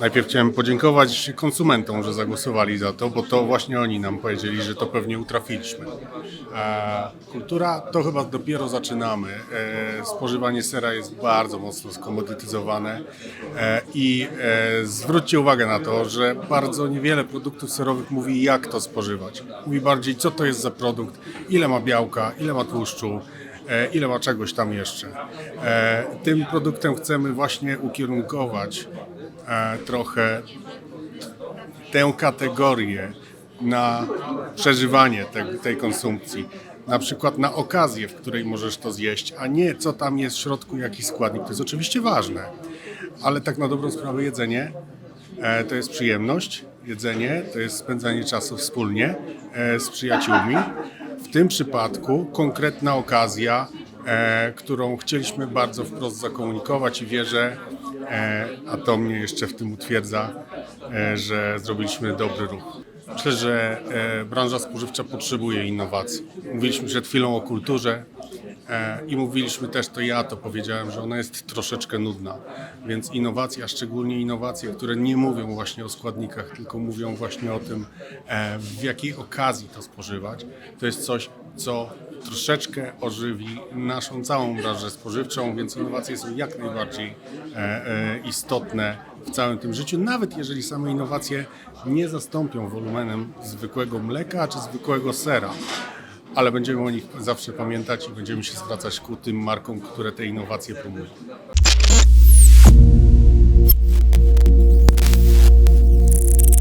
Najpierw chciałem podziękować konsumentom, że zagłosowali za to, bo to właśnie oni nam powiedzieli, że to pewnie utrafiliśmy. E, kultura to chyba dopiero zaczynamy. E, spożywanie sera jest bardzo mocno skomodytyzowane e, i zwróćcie uwagę na to, że bardzo niewiele produktów serowych mówi jak to spożywać. Mówi bardziej co to jest za produkt, ile ma białka, ile ma tłuszczu, ile ma czegoś tam jeszcze. Tym produktem chcemy właśnie ukierunkować trochę tę kategorię na przeżywanie te, tej konsumpcji. Na przykład na okazję, w której możesz to zjeść, a nie co tam jest w środku, jaki składnik. To jest oczywiście ważne, ale tak na dobrą sprawę jedzenie e, to jest przyjemność. Jedzenie to jest spędzanie czasu wspólnie e, z przyjaciółmi. W tym przypadku konkretna okazja, e, którą chcieliśmy bardzo wprost zakomunikować i wierzę, e, a to mnie jeszcze w tym utwierdza, e, że zrobiliśmy dobry ruch. Myślę, że e, branża spożywcza potrzebuje innowacji. Mówiliśmy przed chwilą o kulturze i mówiliśmy też, to ja to powiedziałem, że ona jest troszeczkę nudna. Więc innowacja, szczególnie innowacje, które nie mówią właśnie o składnikach, tylko mówią właśnie o tym, e, w jakiej okazji to spożywać, to jest coś, co troszeczkę ożywi naszą całą branżę spożywczą, więc innowacje są jak najbardziej e, e, istotne w całym tym życiu, nawet jeżeli same innowacje nie zastąpią wolumenem zwykłego mleka czy zwykłego sera. Ale będziemy o nich zawsze pamiętać i będziemy się zwracać ku tym markom, które te innowacje promują.